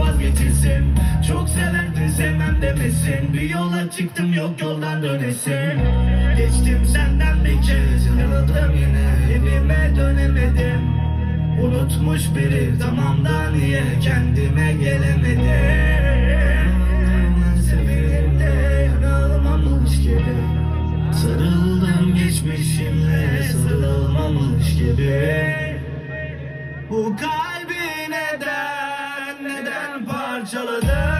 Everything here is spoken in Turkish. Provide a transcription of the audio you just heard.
vazgeçilsin. Çok severdim sevmem demesin. Bir yola çıktım yok yoldan dönesin. Geçtim senden bir kez Yanıldım yine. Evime dönemedim. Unutmuş biri tamamdan niye kendime gelemedim? Sevinimde yanılmamış gibi. Sarıldım geçmişimle sarılmamış gibi. Bu kalbi neden until the day.